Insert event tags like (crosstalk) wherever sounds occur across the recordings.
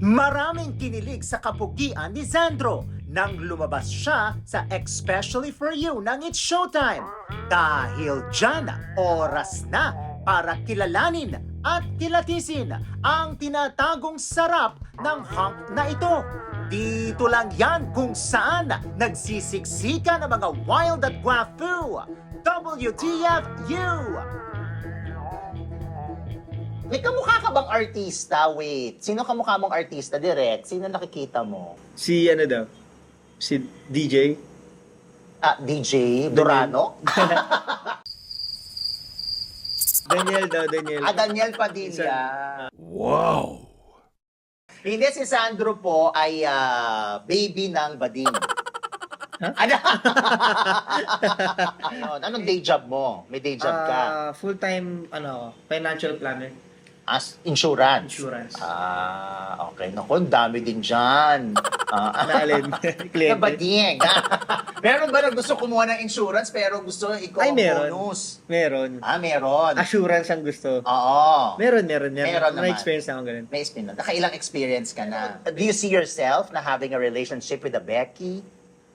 Maraming kinilig sa kapugian ni Sandro nang lumabas siya sa Especially For You ng It's Showtime. Dahil dyan, oras na para kilalanin at kilatisin ang tinatagong sarap ng hunk na ito. Dito lang yan kung saan nagsisiksika ng mga wild at guapo. WTFU! May kamukha ka bang artista? Wait, sino kamukha mong artista? Direct, sino nakikita mo? Si ano daw? Si DJ? Ah, DJ Durano? (laughs) Daniel daw, Daniel. Ah, Daniel Padilla. Wow! Hindi, si Sandro po ay ah, baby ng bading. (laughs) Ano? Ayun. Anong day job mo? May day job ka? Ah, full-time, ano, financial planner. As insurance? Insurance. Ah, okay. Naku, ang dami din dyan. (laughs) Ah, Naalin. (laughs) Kliyente. Kabading. (laughs) meron ba na gusto kumuha ng insurance pero gusto ikaw Ay, ang meron. bonus? Meron. Ah, meron. Assurance ang gusto. Oo. Meron, meron. meron. Meron naman. Na-experience na ako ganun. May spin Nakailang experience ka na. Do you see yourself na having a relationship with a Becky?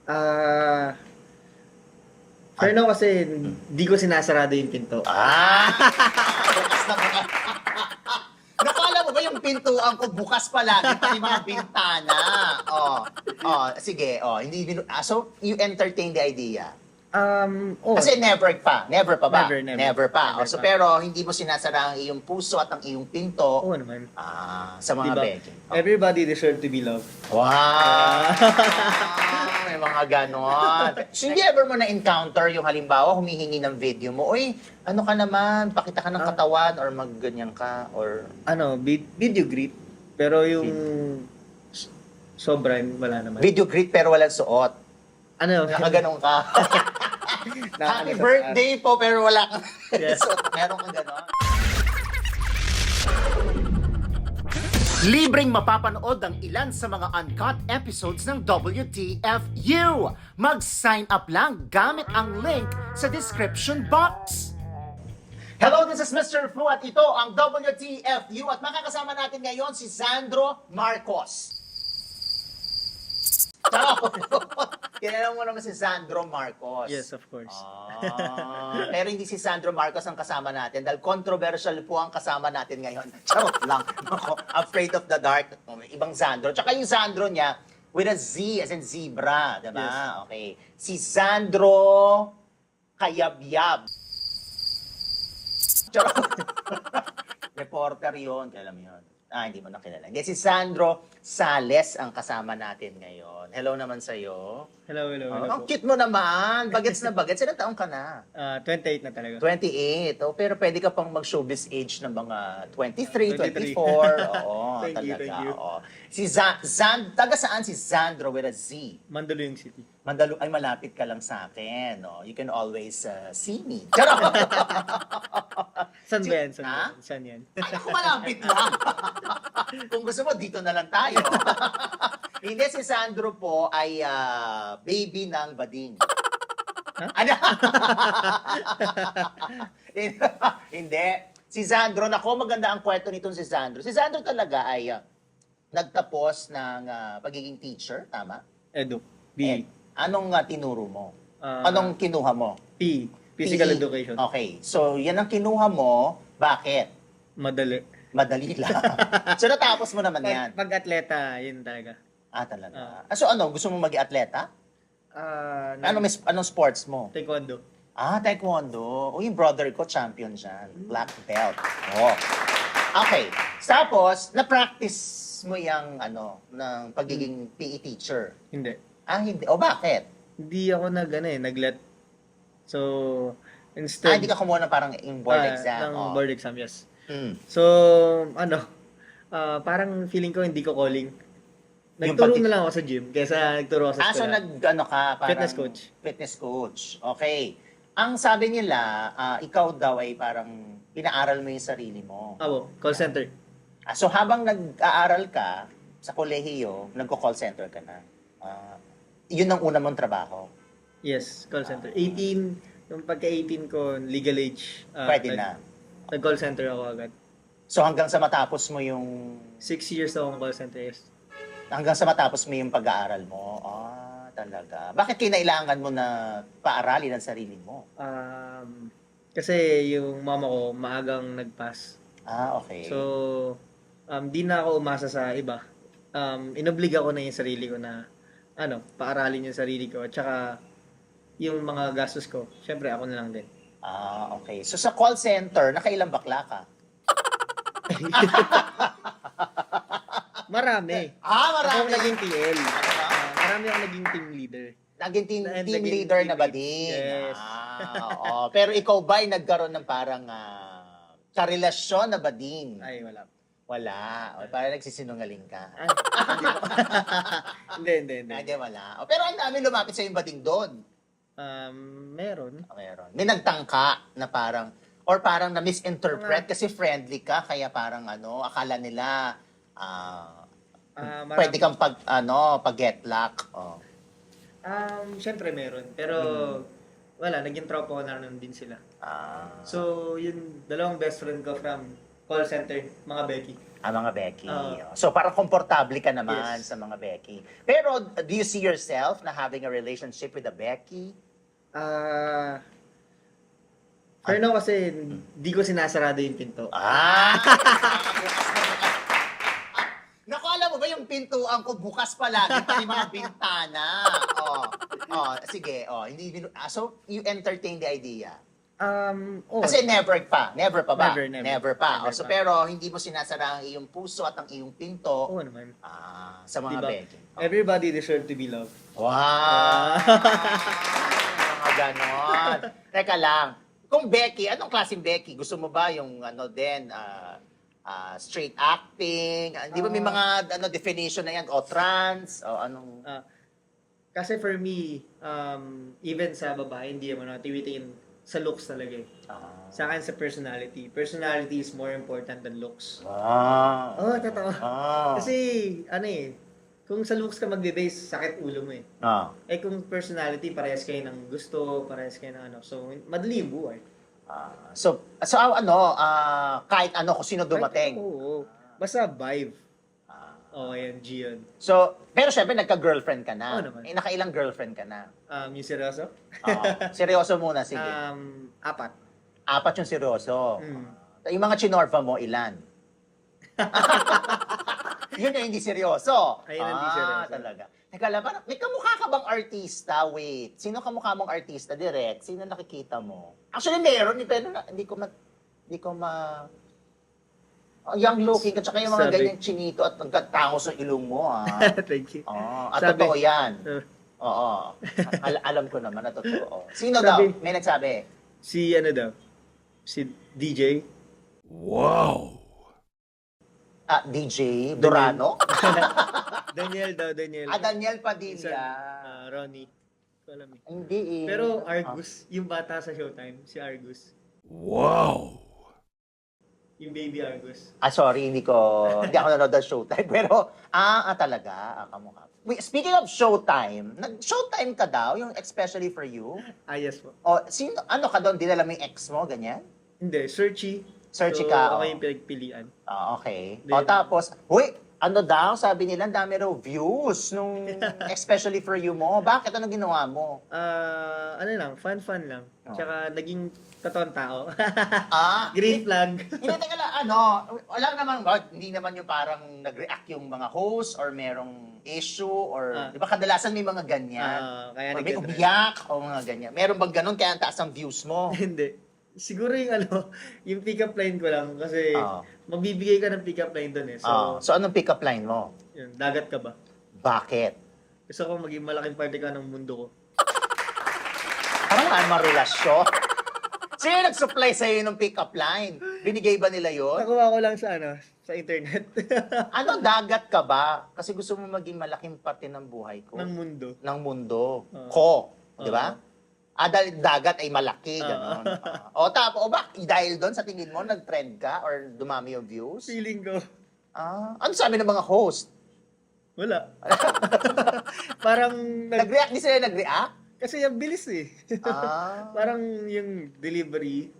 Ah... for now kasi, di ko sinasarado yung pinto. Ah! bukas na mga... Yung pintuan ko bukas palagi, pati mga bintana? Oh, oh, sige, oh, hindi, ah, so, you entertain the idea? Um, oh, Kasi never pa, never pa ba? Never, never. pa. Never Oh, so, pa. pero hindi mo sinasara ang iyong puso at ang iyong pinto oo naman. ah, sa mga Diba? Oh. Everybody deserve to be loved. Wow! (laughs) May mga ganon. (laughs) Hindi ever mo na-encounter yung halimbawa, humihingi ng video mo, Uy, ano ka naman, pakita ka ng Ah. katawan, or magganyan ka, or... Ano, vid- video greet. Pero yung s- sobra, wala naman. Video greet pero walang suot. ano? Nakaganon ka. (laughs) Happy birthday po, pero wala kang Yeah. suot. Meron kang ganon. Libreng mapapanood ang ilan sa mga uncut episodes ng WTFU. Mag-sign up lang gamit ang link sa description box. Hello, this is Mr. Fu at ito ang WTFU at makakasama natin ngayon si Sandro Marcos. (laughs) Kilala mo naman si Sandro Marcos. Yes, of course. Ah, pero hindi si Sandro Marcos ang kasama natin dahil controversial po ang kasama natin ngayon. (laughs) Charot lang. Ako, afraid of the dark. Oh, Ibang Sandro. Tsaka yung Sandro niya with a Z as in zebra. Diba? Yes. Okay. Si Sandro Kayabyab. Charot. (laughs) Reporter yun. Kailan mo yun? Ah, hindi mo na kilala. Hindi, si Sandro Sales ang kasama natin ngayon. Hello naman sa'yo. Hello, hello, Oh, hello ang po. cute mo naman. Bagets na bagets. Ilang taong ka na? (laughs) Ah, 28 na talaga. 28. Oh, pero pwede ka pang mag-showbiz age ng mga 23, 24. 23. Oo, Thank you, talaga. thank you. Oo. Si Zan, Zan, taga saan si Sandro with a Z? Mandaluyong City. Mandalo, ay malapit ka lang sa akin. No? You can always uh, see me. (laughs) Charot! San ba yan? San, Ha? yan? San yan? Ay, ako malapit lang. Kung gusto mo, dito na lang tayo. (laughs) Hindi, si Sandro po ay ah, baby ng bading. Ano? (laughs) Hindi. Si Sandro, nako maganda ang kwento nitong si Sandro. Si Sandro talaga ay ah, nagtapos ng ah, pagiging teacher, tama? Edu. B. Anong ah, tinuro mo? Ah, anong kinuha mo? P. Physical PE. education. Okay. So, yan ang kinuha mo. Bakit? Madali. Madali lang. (laughs) so, natapos mo naman yan. Pag, pag-atleta, yun talaga. Ah, talaga. Ah, so, ano? Gusto mo maging atleta? Ah, Ano, mis- anong sports mo? Taekwondo. Ah, taekwondo. O, yung brother ko, champion dyan. Black belt. Oh. Okay. Tapos, na-practice mo yung, ano, ng pagiging PE teacher. Hindi. Ah, hindi. O, bakit? Hindi ako nag, ano eh, nag-let. So, Ah, instead... hindi ka kumuha ng parang yung board ah, exam. Ng oh. board exam, yes. Mm. So, ano, ah, parang feeling ko hindi ko calling. Nagturo na lang ako sa gym kaysa nagturo ako sa Ah, so eskwela. nag, ano ka, parang... Fitness coach. Fitness coach. Okay. Ang sabi nila, ah, ikaw daw ay parang pinaaral mo yung sarili mo. Abo, call center. Ah, so habang nag-aaral ka sa kolehiyo, nagko-call center ka na. Ah, yun ang una mong trabaho. Yes, call center. 18, yung pagka-18 ko, legal age. ah, Pwede nag- na. Nag-call center ako agad. So hanggang sa matapos mo yung Six years na akong call center. Yes. hanggang sa matapos mo yung pag-aaral mo. Ah, talaga. Bakit kinailangan mo na paaralin ang sarili mo? Um, kasi yung mama ko maagang nag-pass. Ah, okay. So, um, di na ako umasa sa iba. Um, inobliga ko na yung sarili ko na, ano, paaralin yung sarili ko. At saka, yung mga gastos ko, syempre ako na lang din. ah, okay. So sa call center, nakailang bakla ka? (laughs) Marami. Ah, Ako marami. ang naging TL. Ah, marami ako naging team leader. Naging team, naging leader na team ba lead. din? Yes. Ah, oo. Pero ikaw ba ay nagkaroon ng parang ah, karelasyon na ba din? Ay, wala. Wala. O, parang nagsisinungaling ka. Ay, (laughs) hindi hindi, hindi, hindi. Wala. O, pero ang dami lumapit sa yung bading doon. Um, meron. Ah, Meron. May nagtangka na parang, or parang na-misinterpret kasi friendly ka, kaya parang ano, akala nila, ah, Ah, marami- pwede kang pag, ano, pag-get luck. Oh. Um, syempre meron. Pero, wala, naging tropa ko na nun din sila. Ah, So, yun, dalawang best friend ko from call center, mga Becky. ah, mga Becky. Oo. so, parang komportable ka naman Yes. sa mga Becky. Pero, do you see yourself na having a relationship with a Becky? Ah, for now kasi, di ko sinasarado yung pinto. Ah! (laughs) Naku, alam mo ba yung pintuan ko bukas palagi pati mga bintana. (laughs) Oh. Oh, sige. Oh, hindi ah, so you entertain the idea. Um, oh, Kasi never pa, never pa ba? Never, never. pa. Never oh, so pa. pero hindi mo sinasara ang iyong puso at ang iyong pinto oo naman. ah, sa mga Diba? Becky. Oh. Everybody deserve to be loved. Wow! mga ganon. Teka lang. Kung Becky, anong klaseng Becky? Gusto mo ba yung ano din, ah, ah, straight acting? Ah, Di ba may mga ano definition na yan? O trans? O anong... Ah, kasi for me, um, even sa babae, hindi naman ako tiwitingin sa looks talaga eh. ah, Sa akin sa personality. Personality is more important than looks. ah, Oo, oh, totoo. ah, Kasi, ano eh, kung sa looks ka magbe-base, sakit ulo mo eh. ah, Eh kung personality, parehas kayo ng gusto, parehas kayo ng ano. So, madali yung buhay. ah. so, so ah, ano, ah, kahit ano, kung sino dumating. Oo. Basta vibe. Oo, oh, yan, G yun. so, pero syempre, nagka-girlfriend ka na. Oo naman. Eh, nakailang girlfriend ka na. Um, yung seryoso? Ah, (laughs) seryoso muna, sige. Um, apat. Apat yung seryoso. Mm. Yung mga chinorfa mo, ilan? (laughs) yun yung hindi seryoso. Ayun ang hindi ah, seryoso. talaga. Teka lang, parang, may kamukha ka bang artista? Wait, sino kamukha mong artista direct? Sino nakikita mo? Actually, meron, eh, pero na- hindi ko ma... Hindi ko ma... Oh, young looking, at saka yung mga Sabi. ganyan chinito at nagkatangos sa ilong mo, ah. (laughs) Thank you. Oh, at Sabi. totoo yan. Uh, Oo. Al- (laughs) alam ko naman na totoo. Sino Sabi. daw? May nagsabi. si ano daw? Si DJ? Ah, DJ Durano? (laughs) Daniel daw, Daniel. ah, Daniel Padilla. ah, Ronnie. Hindi ko alam eh. Hindi eh. Pero Argus, yung bata sa Showtime, si Argus. Wow. Yung baby Argus. Ah, sorry, hindi ko, hindi ako nanonood ng Showtime. (laughs) Pero, ah, ah talaga, ah, kamukha. Wait, speaking of Showtime, nag-Showtime ka daw, yung especially for you? Ah, yes po. O, sino, ano ka doon, dinala mo yung ex mo, ganyan? Hindi, searchy. Searchy so, ka, Ako oh. yung pinagpilian. Ah, okay. Hindi. O, tapos, wait, ano daw, sabi nila, ang dami raw views nung (laughs) especially for you mo. Bakit? Ano ginawa mo? Ah, ano lang, fun-fun lang. Oh. Tsaka naging totoong tao. Ah, (laughs) Green flag. Hindi, teka lang, ano, wala naman, ba, hindi naman yung parang nag-react yung mga host or merong issue or, Ah. di ba kadalasan may mga ganyan. Ah, kaya or may nag- umiyak o mga ganyan. Meron bang ganun kaya ang taas ang views mo? (laughs) Hindi. Siguro yung ano, yung pick-up line ko lang kasi Oo. magbibigay ka ng pick-up line doon eh. So, Ah, so anong pick-up line mo? yun, dagat ka ba? Bakit? Gusto ko maging malaking parte ka ng mundo ko. Parang wala namang relasyon. Sino nag-supply sa'yo ng pick-up line? Binigay ba nila yon? Nakuha ko lang sa ano, sa internet. (laughs) Ano, dagat ka ba? Kasi gusto mo maging malaking parte ng buhay ko. ng mundo. ng mundo. Oo. Ko. Di ba? Ah, dahil dagat ay malaki, Oo. gano'n. Ah. o, tapos, o ba, dahil doon sa tingin mo, nag-trend ka or dumami yung views? Feeling ko, Ah, ano sabi ng mga host? wala. (laughs) (laughs) Parang, nag, Nag-react, di sila nag-react? Kasi yung bilis eh. (laughs) Ah. Parang yung delivery,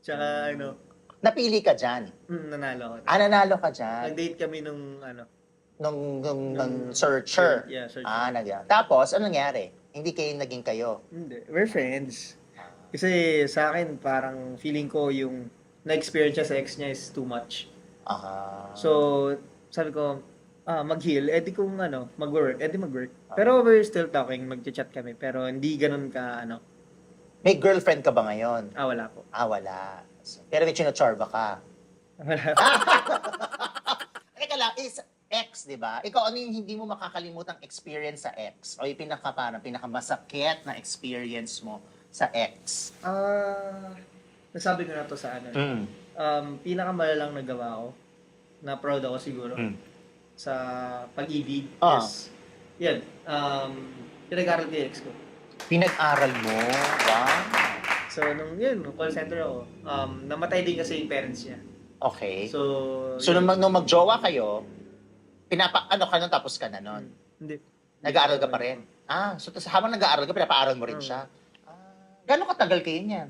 tsaka ano, Napili ka dyan. Mm, nanalo ako. Ah, nanalo ka dyan. Nag-date kami nung ano. Nung, nung, nung nung- searcher. Yeah, searcher. Ah, nag Tapos, ano nangyari? Hindi kayo naging kayo. Hindi. We're friends. Kasi sa akin, parang feeling ko yung na-experience niya sa ex niya is too much. Ah. So, sabi ko, ah, mag-heal, edi kung ano, mag-work, edi mag-work. Pero we're still talking, mag-chat kami, pero hindi ganun ka, ano, may girlfriend ka ba ngayon? ah, wala po. Ah, wala. Pero may chinachorba ka. Wala. (laughs) Teka lang, is ex, di ba? Ikaw, ano yung hindi mo makakalimutang experience sa ex? O yung pinaka, parang pinakamasakit na experience mo sa ex? Ah, nasabi ko na to sa ano. Mm. Um, pinakamalalang nagawa ko, na proud ako siguro, Mm. Sa pag-ibig Ah. is, yan, um, pinag-aral ko yung ex ko. Pinag-aral mo? Wow. So, nung yun, nung call center ako, um, namatay din kasi yung parents niya. Okay. So, So, nung, mag- nung mag-jowa kayo, pinapa, ano ka nun, tapos ka na nun? Hindi. Nag-aaral ka pa rin? Ah, so tas, habang nag-aaral ka, pinapaaral mo rin Mm. siya? Ah, gano'ng katagal kayo niyan?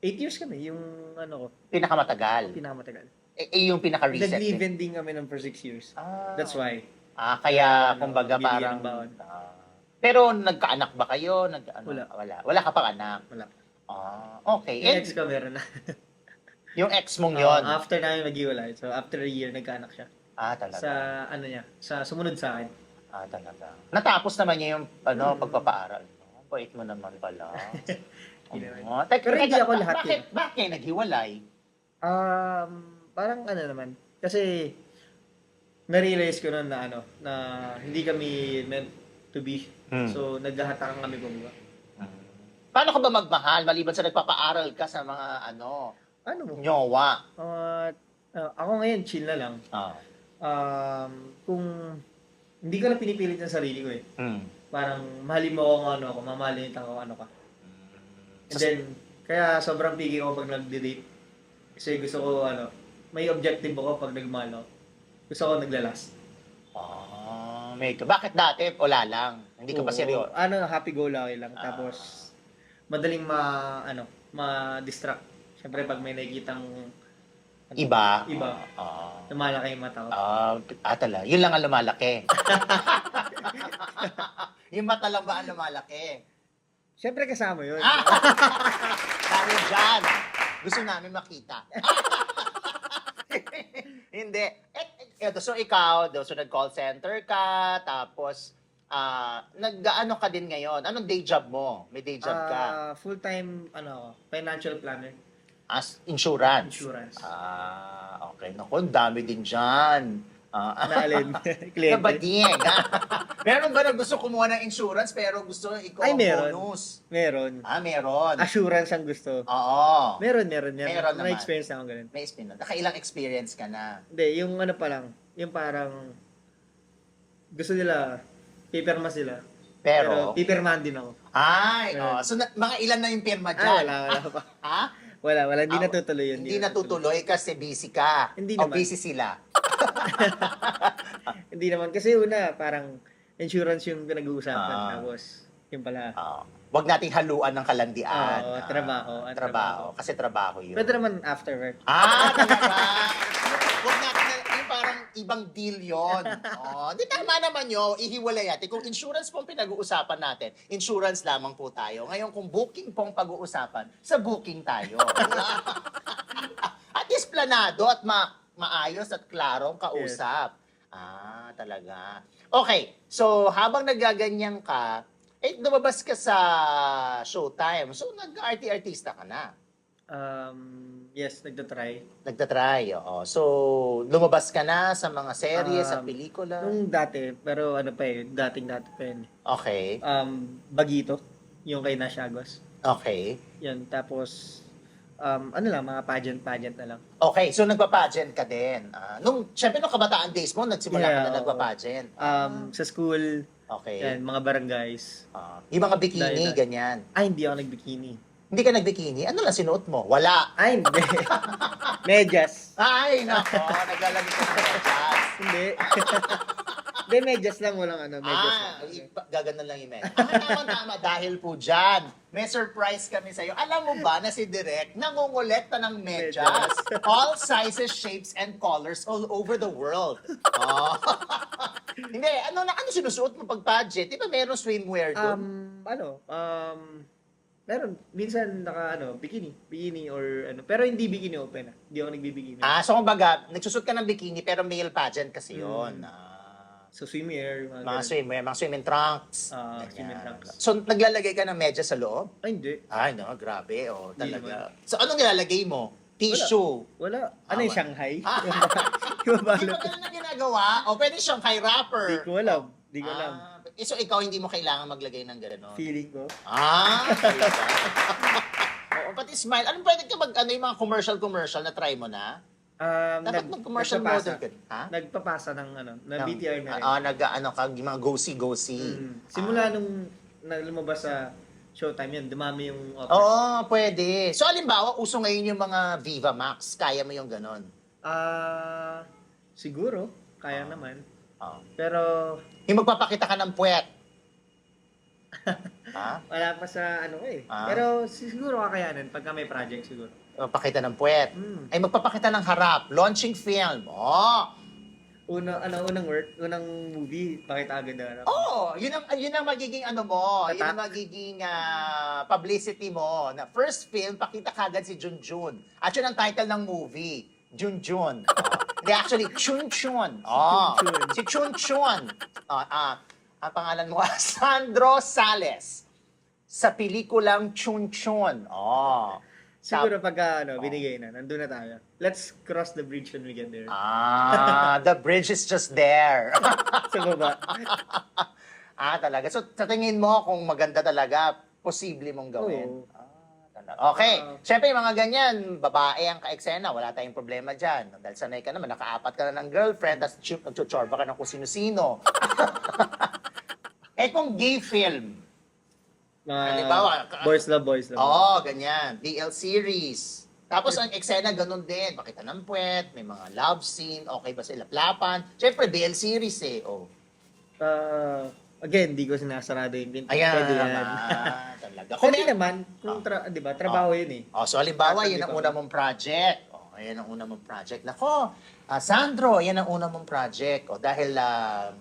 Eight years kami, yung ano ko, Pinakamatagal? pinakamatagal. Eh, eh, yung pinaka-recent? eh. Nag-live-in din kami ng for six years. Ah. That's why. Ah, kaya Ano, kumbaga parang. Ah. pero nagkaanak ba kayo? Nag ano, Wala. Wala. Wala ka pang anak. Wala. Ah, okay. Yung And ex ko meron na. (laughs) yung ex mong yon. Uh, after namin maghiwalay, so after a year, nagkaanak siya. ah, talaga. Sa ano niya, sa sumunod sa akin. Ah, talaga. Natapos naman niya yung ano, Mm. pagpapaaral. mo. Bait mo naman pala. (laughs) Hindi naman. Pero hindi ako lahat bakit, bakit naghiwalay? Um, parang ano naman, kasi na-realize ko nun na ano, na hindi kami meant to be. Hmm. So, naghahatakan kami kumbaga. Paano ka ba magmahal maliban sa nagpapaaral ka sa mga ano, Ano mo? nyowa? Uh, uh, ako ngayon, chill na lang. Ah. Um, kung hindi ko na pinipilit ng sarili ko eh. Mm. Parang mahalin mo ako kung ano ako, mamahalin ako kung ano ka. And then, kaya sobrang pigi ako pag nag-date. Kasi gusto ko, ano, may objective ako pag nagmahal ako. Gusto ko naglalast. Ah, may Bakit dati wala lang? Hindi ka pa Oo, seryoso? Ano, happy go lucky lang. Ah. Tapos, madaling ma, ano, ma-distract. Siyempre, pag may nakikitang ano, Iba? Iba. Ah. lumalaki yung mata ko. Ah, ah, tala. Yun lang ang lumalaki. (laughs) yung mata lang ba ang lumalaki? Siyempre, kasama yun. Ah! (laughs) Dahil dyan, gusto namin makita. (laughs) (laughs) Hindi. Eh, eh, eto, so ikaw, so nag-call center ka, tapos, ah, nag-ano ka din ngayon? Anong day job mo? May day job ka? Ah, full-time, ano, financial planner. As insurance? Insurance. Ah, okay. Naku, ang dami din dyan. Ah, Naalin. (laughs) Kliyente. Kabadig. (laughs) meron ba na gusto kumuha ng insurance pero gusto ikaw Ay, ang meron. bonus? Meron. Ah, meron. Assurance ang gusto. Oo. Meron, meron, meron. Meron May naman. experience na ako ganun. May spin. Nakailang experience ka na. Hindi, yung ano pa lang, yung parang gusto nila, paperma sila. Pero, paperman din ako. ay, oh, so na, mga ilan na yung pirma Ah, dyan? wala, wala pa. Ha? Wala, wala. Hindi Ah, natutuloy yun. Hindi natutuloy kasi busy ka. Hindi o naman. busy sila. (laughs) Hindi naman. Kasi una, parang insurance yung pinag-uusapan. Ah. Tapos, yung pala. Oo. Wag nating haluan ng kalandian. Oo, Ah, trabaho. Ah, trabaho. trabaho. Kasi trabaho yun. Pwede naman after work. Ah, talaga. Huwag natin na, yung parang ibang deal yon. Oh, di tama naman yun. Ihiwalay natin. Kung insurance po ang pinag-uusapan natin, insurance lamang po tayo. Ngayon, kung booking po ang pag-uusapan, sa booking tayo. (laughs) at least planado at ma maayos at klarong kausap. Ah, talaga. Okay, so habang nagaganyan ka, eh, lumabas ka sa showtime. So, nag-arty-artista ka na. Um, yes, nagtatry. Nagtatry, oo. So, lumabas ka na sa mga serye, sa Um, pelikula. Nung dati, pero ano pa eh, dating dati pa yun. Okay, Um, Bagito, yung kay Nashagos. okay. Yan, tapos, um, ano lang, mga pageant-pageant na lang. Okay, so nagpa-pageant ka din. Ah, nung, syempre, nung kabataan days mo, nagsimula ka Yeah, na oo. nagpa-pageant. Um, sa school, Okay. yan, mga barangays. Ah, yung mga bikini, Dahil- ganyan. Ay, hindi ako nagbikini. Hindi ka nagbikini? Ano lang sinuot mo? Wala. Ay, hindi. (laughs) Medyas. Ay, nako, naglalamig ka ng medyas. Hindi. (laughs) Hindi, medyas lang, walang ano, medyas Ah, lang. ipa- gaganon lang yung menu. Ah, tama, tama. Dahil po dyan, may surprise kami sa'yo. Alam mo ba na si Direk nangongolekta ng medyas? (laughs) all sizes, shapes, and colors all over the world. Oh. (laughs) Hindi, ano na ano sinusuot mo pag budget? Di ba meron swimwear doon? Um, ano, um, meron, minsan naka, ano, bikini, bikini or ano, pero hindi bikini open ah. Hindi ako nagbibikini. ah, so kumbaga, nagsusot ka ng bikini pero male pageant kasi yun. Mm. Ah, So, swimwear, mga, mga ganun. swimwear, mga swimming trunks. Ah, Ganyan. swimming trunks. So, naglalagay ka ng medyas sa loob? Ay, hindi. Ay, no, grabe. Oh, Hindi talaga. So, anong nilalagay mo? Tissue. Wala. Ano yung wala. Shanghai? Ah. Yung Di ba balot. ganun na ginagawa? O pwede siyang rapper. Di ko alam. Di ko alam. Ah, eh, so ikaw hindi mo kailangan maglagay ng gano'n? Feeling ko. Ah, talaga. (laughs) Oo, pati smile. Anong pwede ka mag, ano yung mga commercial-commercial na try mo na? Um, Dapat nag- mag-commercial nagpapasa. model ka. Ha? Nagpapasa ng ano, na Ng- BTR na rin. Ah, nag, ano ka, mga go-see-go-see. Mm. Simula nung na lumabas sa Showtime yan, dumami yung offers. Oo, pwede. So, alimbawa, uso ngayon yung mga Viva Max. Kaya mo yung gano'n? Ah, siguro, kaya Ah. naman. Oo. Pero Yung magpapakita ka ng puwet. (laughs) ha? wala pa sa ano eh. Ah. Pero siguro kakayanin pagka may project siguro. Magpapakita ng puwet. Mm. Ay, magpapakita ng harap. Launching film. Oh! Una, ano, unang work, unang movie, pakita agad na ano. Oh, yun ang yun ang magiging ano mo, Tata- yun ang magiging ah, publicity mo. Na first film pakita kagad si Junjun. At yun ang title ng movie, Junjun. Oh. Hindi actually Chun Chun. Oh, Chun Chun. si Chun Chun. Oh, ah, ang pangalan mo (laughs) Sandro Sales. Sa pelikulang Chun Chun. Oh. Siguro pagka ano, binigay na, nandun na tayo. Let's cross the bridge when we get there. Ah, the bridge is just there. (laughs) Sa baba. ah, talaga. So, sa tingin mo, kung maganda talaga, posible mong gawin. Oo. Ah, talaga. Okay. Ah. Siyempre, yung mga ganyan, babae ang ka-eksena, wala tayong problema dyan. Dahil sanay ka naman, nakaapat ka na ng girlfriend, tapos ch- nagchuchorba ka ng kung sino-sino. (laughs) eh, kung gay film, Mga Halimbawa, boys love, boys love. Oo, ganyan. BL series. Tapos ang eksena ganun din. Pakita ng puwet, may mga love scene, okay ba sila plapan. Siyempre, BL series eh. Oh. Ah, again, di ko sinasarado yung pinto. Ayan. Pwede yan. Ah, (laughs) talaga. Kung may, naman, kung tra- di ba, trabaho yun eh. oh, so halimbawa, yan ang una mong project. Oh, yan ang una mong project. Nako, ah, Sandro, yan ang una mong project. Oh, dahil ah,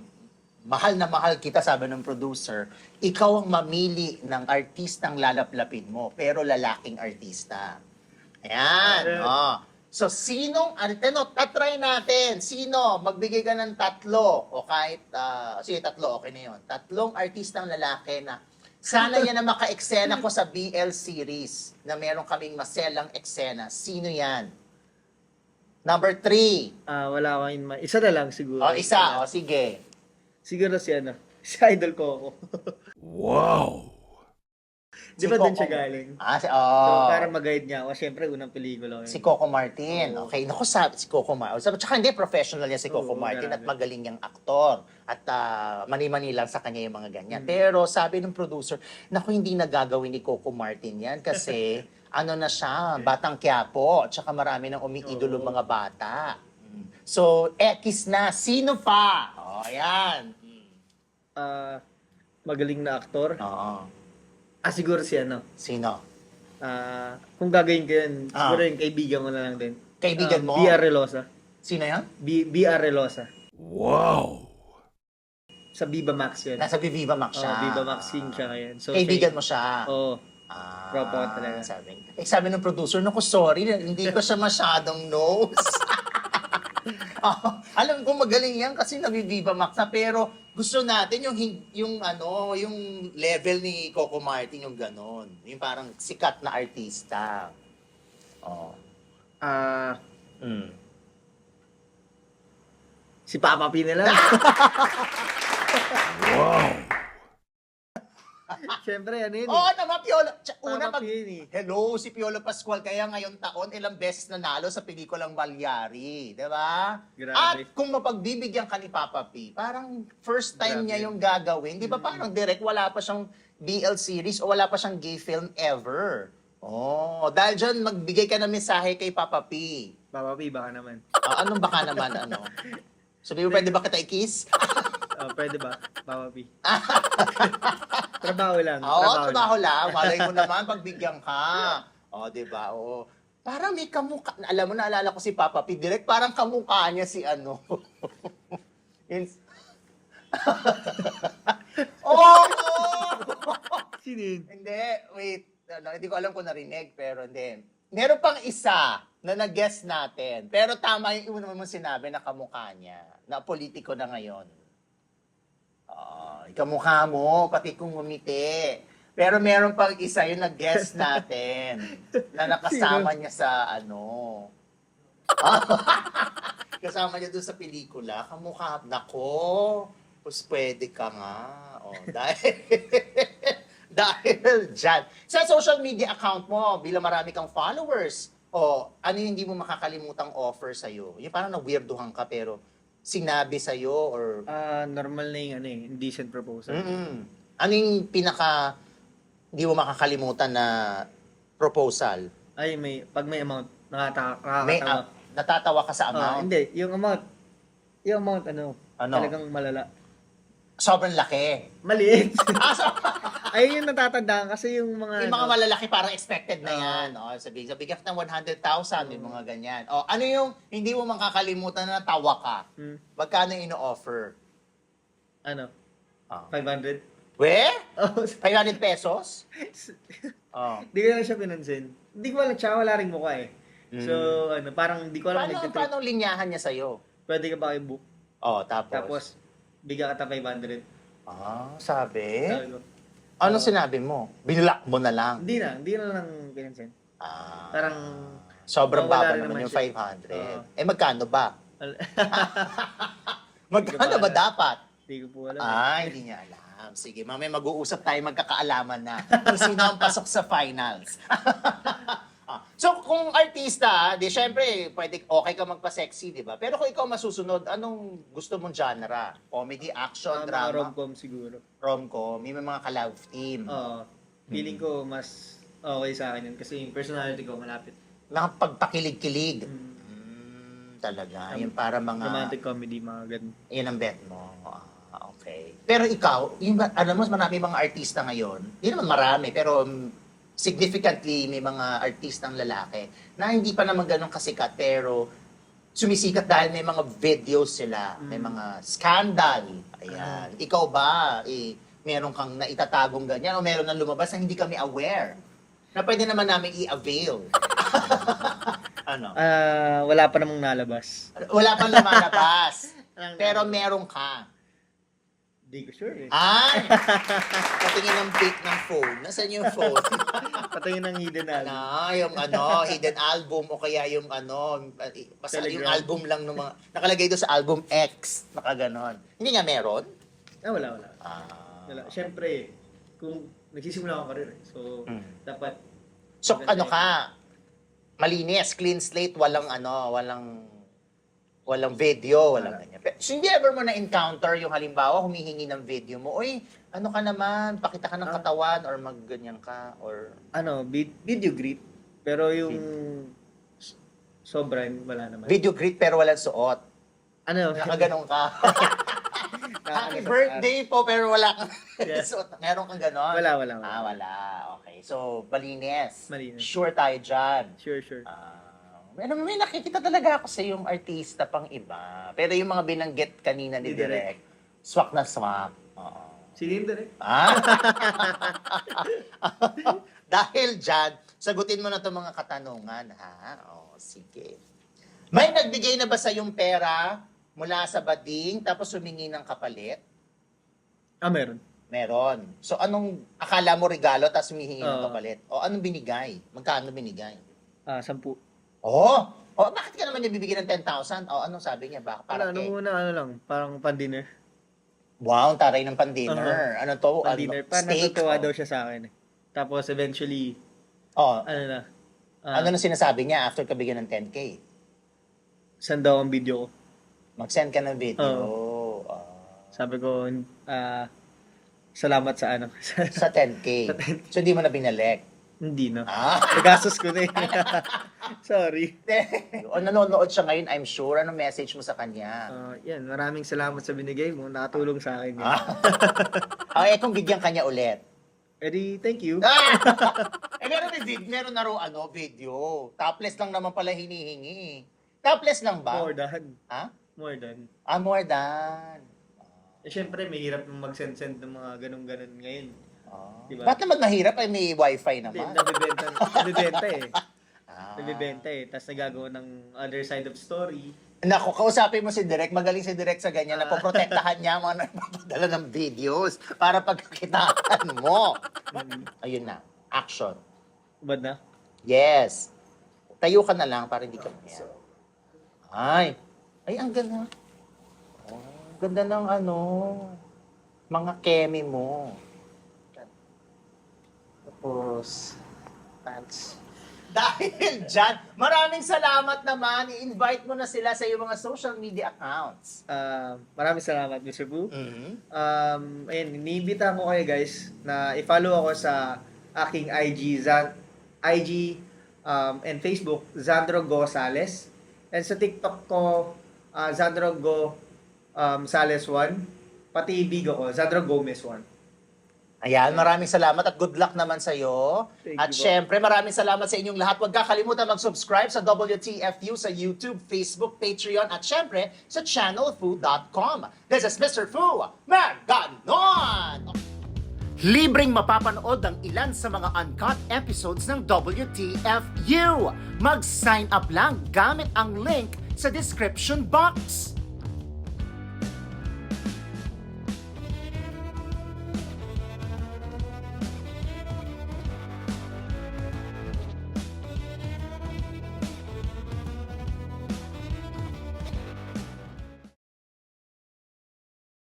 mahal na mahal kita, sabi ng producer, ikaw ang mamili ng artistang lalaplapin mo, pero lalaking artista. Ayan. Oh. So, sinong, ano, tatry natin. Sino? Magbigay ka ng tatlo. O kahit, ah, sige, tatlo, okay na yun. Tatlong artistang lalaki na sana yan na maka-eksena ko sa BL series na meron kaming maselang eksena. Sino yan? Number three. Ah, wala akong in mind. Isa na lang siguro. O, isa. O, sige. Siguro si ano, (laughs) si idol ko ako. Di ba Si doon siya Coco. galing? Ah, si, So, oh. para mag-guide niya ako, syempre, unang pelikula ko yun. Si Coco Martin. Oo. Okay, naku sabi si Coco Martin. Sabi, tsaka hindi, professional yan si Coco Oo, Martin at grabe. magaling niyang aktor. At ah, mani-mani lang sa kanya yung mga ganyan. Hmm. Pero sabi ng producer, naku, hindi nagagawin ni Coco Martin yan kasi (laughs) ano na siya, batang Quiapo. Tsaka marami nang umiidolo Oo. mga bata. Mm. So, X na. Sino pa? O, oh, yan. Ah, magaling na aktor. Oo. Ah, siguro si ano. Sino? Ah, kung gagawin ko yun, Ah. siguro yung kaibigan ko na lang din. Kaibigan Ah, mo? B.R. Relosa. Sino yan? B, B.R. Relosa. Wow! Sa Viva Max yun. Nasa Viva Max Oh, siya. Viva Max scene siya ngayon. So, Kaibigan mo siya. Oo. Ah, Proper ka talaga. Sabi, eh, sabi ng producer, naku, sorry, hindi ko siya masyadong nose. (laughs) Ah, alam ko magaling yan kasi nabiviva Max na, pero gusto natin yung, yung, ano, yung level ni Coco Martin, yung ganon. Yung parang sikat na artista. Oh. Ah, Mm. si Papa P na lang. (laughs) Siyempre, ano yun eh. Oo naman, Piolo. Tsa- Una, Papa pag, P yun eh. Hello, si Piolo Pascual kaya ngayon taon ilang beses nanalo sa pelikulang Balyari, 'di ba? Grabe. At kung mapagbibigyan ka ni Papa P, parang first time Grabe. niya yung gagawin, 'di ba? Parang direct wala pa siyang BL series o wala pa siyang gay film ever. Oh, dahil dyan, magbigay ka ng mensahe kay Papa P. Papa P, baka naman. Ah, anong baka naman, ano? (laughs) Sabi mo, pwede ba kita i-kiss? (laughs) Oh, pwede ba? Papa P. (laughs) trabaho lang. Oo, trabaho trabaho lang. Malay mo naman, pagbigyan ka. O, di ba? O, parang may kamukha. Alam mo, naalala ko si Papa P. Direct, parang kamukha niya si ano. (laughs) (laughs) Oo! Sino yun? Hindi, wait. Ano, hindi ko alam kung narinig, pero hindi. Meron pang isa na nag-guess natin. Pero tama yung una mo sinabi na kamukha niya. Na politiko na ngayon. Ah, kamukha mo, pati kung ngumiti. Pero meron pang isa yung nag-guess (laughs) natin. na nakasama niya sa ano. (laughs) Kasama niya doon sa pelikula. Kamukha, nako, pues pwede ka nga. O, (laughs) dahil, dahil dyan. Sa social media account mo, bilang marami kang followers, o ano yung hindi mo makakalimutang offer sa'yo? Yung parang na-weirduhan ka pero sinabi sa'yo or... Ah, normal na yung ano eh, indecent proposal. Mm-mm. Ano yung pinaka hindi mo makakalimutan na proposal? Ay, may, pag may amount, nakata- May nakakatawa. ah, natatawa ka sa Ah, amount? hindi, yung amount, yung amount ano, Ano? talagang malala. Sobrang laki. Maliit. (laughs) Ah, so, (laughs) Ay, yung natatandaan kasi yung mga... yung mga ano, malalaki parang expected na yan. Oh, sabi, sabi ka ng 100,000, yung mga ganyan. Oh, ano yung hindi mo makakalimutan na tawa ka? hmm, Magkano yung ino-offer? ano, Oh. 500? We? (laughs) Oh, 500 pesos? Oh. Hindi ko lang siya pinansin. Hindi ko alam, tsaka wala rin mukha eh. So, ano, parang hindi ko alam Paano, nagtitrip. paano linyahan niya sa'yo? Pwede ka ba i-book? Oh, tapos? Tapos, bigyan ka ta 500. Ah, sabi? Sabi ko, Anong sinabi mo? Binlock mo na lang. Hindi na, hindi na lang pinansin. Ah. Parang, Sobrang Wala baba rin naman naman yung siya. 500. Oo. Eh, magkano ba? al- (laughs) (laughs) Magkano ba alam. dapat? hindi ko po alam. eh. Ah, hindi niya alam. Sige, mamaya mag-uusap tayo, magkakaalaman na kung sino ang pasok sa finals. (laughs) So, kung artista, di syempre, pwede, okay ka magpa-sexy, di ba? Pero kung ikaw masusunod, anong gusto mong genre? Comedy, action, mga drama, rom-com siguro. rom-com, may mga ka-love team. Oo. feeling ko mas okay sa akin yun kasi yung personality ko malapit. Nakapagpakilig-kilig. Mm. Mm, talaga. Yung para mga... Romantic comedy, mga ganun. Yun ang bet mo. Ah, okay. Pero ikaw, yung, alam mo, marami mga artista ngayon, hindi naman marami, pero um, significantly may mga artistang lalaki na hindi pa naman ganun kasikat, pero sumisikat dahil may mga videos sila, may Mm. mga scandal. Ayan. Ikaw ba, eh, meron kang naitatagong ganyan o meron nang lumabas na hindi kami aware na pwede naman namin i-avail? (laughs) ano? Ah, wala pa namang nalabas. Wala pang lumalabas. (laughs) pero meron ka. Hindi ko sure eh. Ay! (laughs) Patingin ng pic ng phone. Nasaan yung phone? (laughs) Patayin ng hidden ano, album. yung ano, hidden album o kaya yung ano, basta yung album lang ng mga, nakalagay doon sa album X, nakaganon. Hindi nga meron? Ah, wala, wala. Ah. Wala. Siyempre, kung nagsisimula akong karir eh. So, Mm. dapat So, ano ka, malinis, clean slate, walang ano, walang walang video, walang Wala. ganyan. Pero, so, hindi ever mo na-encounter yung halimbawa, humihingi ng video mo, Uy, ano ka naman, pakita ka ng Ah. katawan, or magganyan ka, or... ano, vid- video greet. Pero yung s- sobra, wala naman. Video greet pero walang suot. ano? Nakaganon ka. (laughs) Happy birthday po pero wala kang (laughs) Yeah. suot. Meron kang ganon? Wala, wala, wala. Ah, wala. Okay. So, malinis. Malinis. Sure tayo dyan. Sure, sure. Ah, may, may nakikita talaga ako sa yung artista pang iba. Pero yung mga binanggit kanina ni Ni Direk. Direk, swak na swak. Oo. Sige, direct. Ah? (laughs) Dahil dyan, sagutin mo na itong mga katanungan, ha? O, sige. May nagbigay na ba sa yung pera mula sa bading tapos humingi ng kapalit? Ah, meron. Meron. So, anong akala mo regalo tapos humihingi ng Oo. kapalit? O, anong binigay? Magkano binigay? Ah, sampu. Oh! Oh, bakit ka naman niya bibigyan ng 10,000? O, anong sabi niya? Baka para Wala, ano kay... muna, ano lang, parang pan-dinner. Wow, ang taray ng pan-dinner. Ano to? Pan-dinner. Ano? Parang Steak? natutuwa Oh. daw siya sa akin eh. Tapos eventually, Oh, ano na, ah, ano na sinasabi niya after ka bigyan ng 10K? send daw ang video ko. Mag-send ka ng video. Oo. Ah, Sabi ko, ah, salamat sa ano. sa 10K. (laughs) Sa 10K. So, hindi mo na binalik. Hindi na. Ah. Nagastos ko na eh. (laughs) Sorry. o nanonood siya ngayon, I'm sure. Ano message mo sa kanya? Ah, yan, maraming salamat sa binigay mo. Nakatulong sa akin. Ah. (laughs) Ay, kung bigyan kanya ulit. Eddie, thank you. Ah! (laughs) eh, meron, na vid- meron na raw ano, video. Topless lang naman pala hinihingi. Topless lang ba? More than. Ha? More than. Ah, more than. Eh, syempre, may hirap nung mag-send-send ng mga ganun-ganun ngayon. Ah. Diba? Ba't naman mahirap ay may wifi Hindi, naman? nabibenta, (laughs) nabibenta eh. Ah. Nabibenta eh. Tapos nagagawa ng other side of story. Naku, kausapin mo si Direk. Magaling si Direk sa ganyan. Ah. Napoprotektahan niya mga nagpapadala ng videos para pagkakitaan mo. Mm. Ayun na. Action. Bad na? Yes. Tayo ka na lang para hindi ka mahiya. Ay. Ay, ang ganda. Oh, ganda ng ano, mga kemi mo. Tapos, pants. (laughs) Dahil dyan, maraming salamat naman. I-invite mo na sila sa iyong mga social media accounts. Ah, maraming salamat, Mr. Boo. Mhm. Um, ayun, iniimbita ko kayo guys na i-follow ako sa aking IG, Zan, IG um, and Facebook, Zandro Gosales. And sa TikTok ko, uh, Zandro Go um, Sales 1. Pati Bigo ko, Zandro Gomez 1. Ayan, maraming salamat at good luck naman sa iyo. At syempre, maraming salamat sa inyong lahat. Huwag kakalimutan mag-subscribe sa WTFU sa YouTube, Facebook, Patreon, at syempre sa channelfu.com. This is Mr. Fu, Maganon! Libreng mapapanood ang ilan sa mga uncut episodes ng WTFU. Mag-sign up lang gamit ang link sa description box.